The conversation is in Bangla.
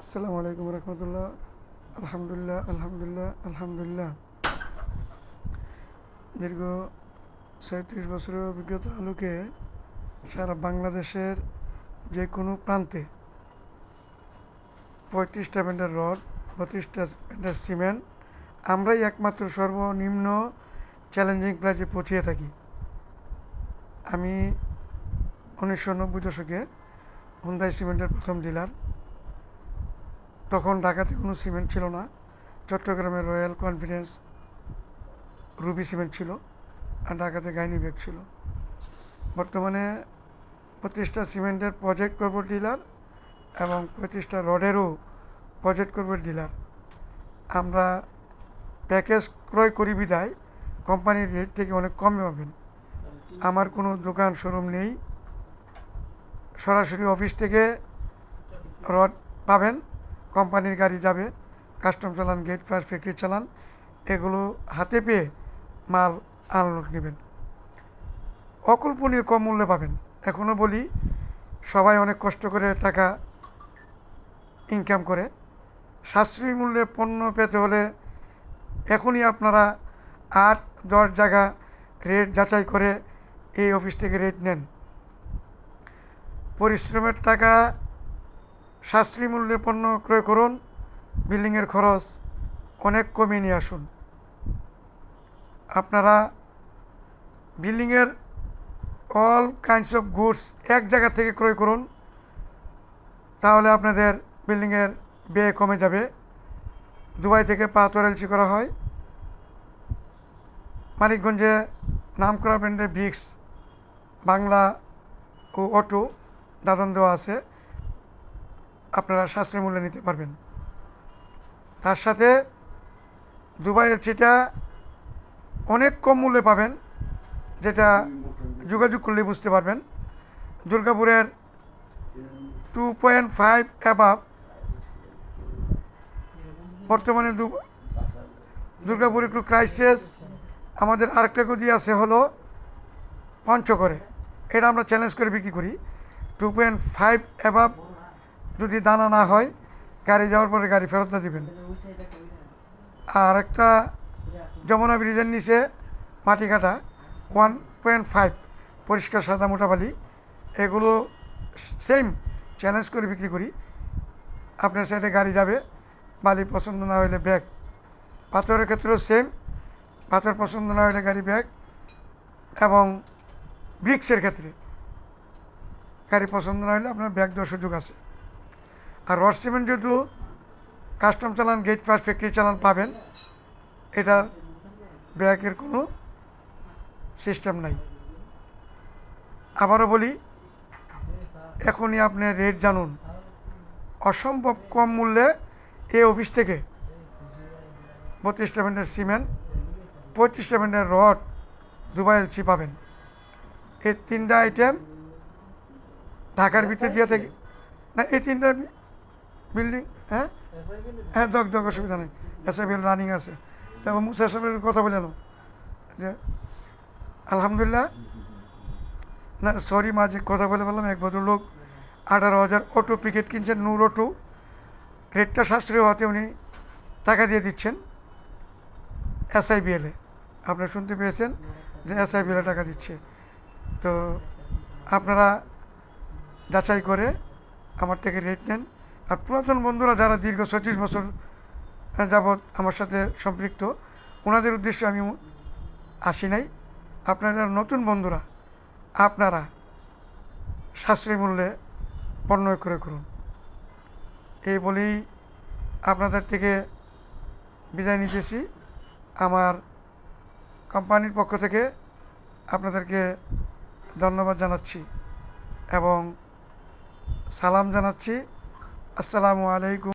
আসসালামু আলাইকুম রহমতুল্লাহ। আলহামদুলিল্লাহ আলহামদুলিল্লাহ আলহামদুলিল্লাহ। দীর্ঘ ছয়ত্রিশ বছরের অভিজ্ঞতা আলোকে সারা বাংলাদেশের যে কোনো প্রান্তে পঁয়ত্রিশটা ব্যান্ডের রড, বত্রিশটা ব্যান্ডের সিমেন্ট আমরাই একমাত্র সর্বনিম্ন চ্যালেঞ্জিং প্রাইজে পৌঁছিয়ে থাকি। আমি উনিশশো নব্বই দশকে হুন্দাই সিমেন্টের প্রথম ডিলার তখন ঢাকাতে কোনো সিমেন্ট ছিল না। চট্টগ্রামে রয়্যাল কনফিডেন্স রুবি সিমেন্ট ছিল আর ঢাকাতে গাইনি ব্যাগ ছিল। বর্তমানে পঁচিশটা সিমেন্টের প্রজেক্ট করব ডিলার এবং পঁয়ত্রিশটা রডেরও প্রজেক্ট করব ডিলার। আমরা প্যাকেজ ক্রয় করি বিদায় কোম্পানির রেট থেকে অনেক কমে পাবেন। আমার কোনো দোকান শোরুম নেই। সরাসরি অফিস থেকে রড পাবেন। কোম্পানির গাড়ি যাবে কাস্টম চালান গেট ফায়ার ফ্যাক্টরি চালান, এগুলো হাতে পেয়ে মাল আনলোড নেবেন। অকল্পনীয় কম মূল্যে পাবেন। এখনও বলি, সবাই অনেক কষ্ট করে টাকা ইনকাম করে। সাশ্রয়ী মূল্যে পণ্য পেতে হলে এখনই আপনারা আট, দশ জায়গা রেট যাচাই করে এই অফিস থেকে রেট নেন। পরিশ্রমের টাকা সাশ্রয়ী মূল্যে পণ্য ক্রয় করুন। বিল্ডিংয়ের খরচ অনেক কমিয়ে নিয়ে আসুন। আপনারা বিল্ডিংয়ের অল কাইন্ডস অফ গুডস এক জায়গা থেকে ক্রয় করুন, তাহলে আপনাদের বিল্ডিংয়ের ব্যয় কমে যাবে। দুবাই থেকে পাথর এলসি করা হয়। মানিকগঞ্জে নামকরা ব্র্যান্ডের ভিক্স, বাংলা ও অটো দাদন দেওয়া আছে। আপনারা সাশ্রয় মূল্যে নিতে পারবেন। তার সাথে দুবাইয়ের চিটা অনেক কম মূল্যে পাবেন, যেটা যোগাযোগ করলে বুঝতে পারবেন। দুর্গাপুরের টু পয়েন্ট ফাইভ অ্যাবাব বর্তমানে দুর্গাপুর একটু ক্রাইসিস আমাদের আরেকটা গদি আছে হলো পঞ্চগড়ে। এটা আমরা চ্যালেঞ্জ করে বিক্রি করি। টু পয়েন্ট ফাইভ অ্যাবাব যদি দানা না হয়, গাড়ি যাওয়ার পরে গাড়ি ফেরত না দিবেন। আর একটা যমুনা ব্রিজের নিচে মাটি কাটা ওয়ান পয়েন্ট ফাইভ পরিষ্কার সাদা মোটা বালি, এগুলো সেম চ্যালেঞ্জ করে বিক্রি করি। আপনার সাইডে গাড়ি যাবে, বালি পছন্দ না হলে ব্যাগ পাথরের ক্ষেত্রেও সেম পাথর পছন্দ না হলে গাড়ি ব্যাগ এবং ব্রিক্সের ক্ষেত্রে। গাড়ি পছন্দ না হলে আপনার ব্যাগ দেওয়ার সুযোগ আছে। আর রড সিমেন্ট যেহেতু কাস্টম চালান গেট পাস ফ্যাক্টরি চালান পাবেন, এটার ব্যাগের কোনো সিস্টেম নাই। আবারও বলি, এখনই আপনি রেট জানুন। অসম্ভব কম মূল্যে এই অফিস থেকে বত্রিশটা ব্যান্ডের সিমেন্ট পঁয়ত্রিশটা ব্যান্ডের রড দুবাই এলসি পাবেন। এই তিনটা আইটেম ঢাকার ভিতরে দিয়ে থেকে না, এই তিনটা বিল্ডিং হ্যাঁ হ্যাঁ দক দক অসুবিধা নেই। এস এফ রানিং আছে। তারপর মুসা সাহেবের কথা বলে নাও। যে আলহামদুলিল্লাহ। না সরি মাঝে কথা বলে বললাম এক ভদ্রলোক আঠারো হাজার অটো পিকেট কিনছেন নূর অটো রেটটা সাশ্রয় হতে উনি টাকা দিয়ে দিচ্ছেন এস আই এসআইবিএলে আপনারা শুনতে পেয়েছেন যে এস আই এসআইবিএলে টাকা দিচ্ছে। তো আপনারা যাচাই করে আমার থেকে রেট নেন। আর পুরাতন বন্ধুরা যারা দীর্ঘ ছত্রিশ বছর যাবৎ আমার সাথে সম্পৃক্ত, ওনাদের উদ্দেশ্যে আমি আসি নাই। আপনারা নতুন বন্ধুরা, আপনারা সাশ্রয়ী মূল্যে পণ্য করে করুন। এই বলেই আপনাদের থেকে বিদায় নিতেছি। আমার কোম্পানির পক্ষ থেকে আপনাদেরকে ধন্যবাদ জানাচ্ছি এবং সালাম জানাচ্ছি। আসসালামু আলাইকুম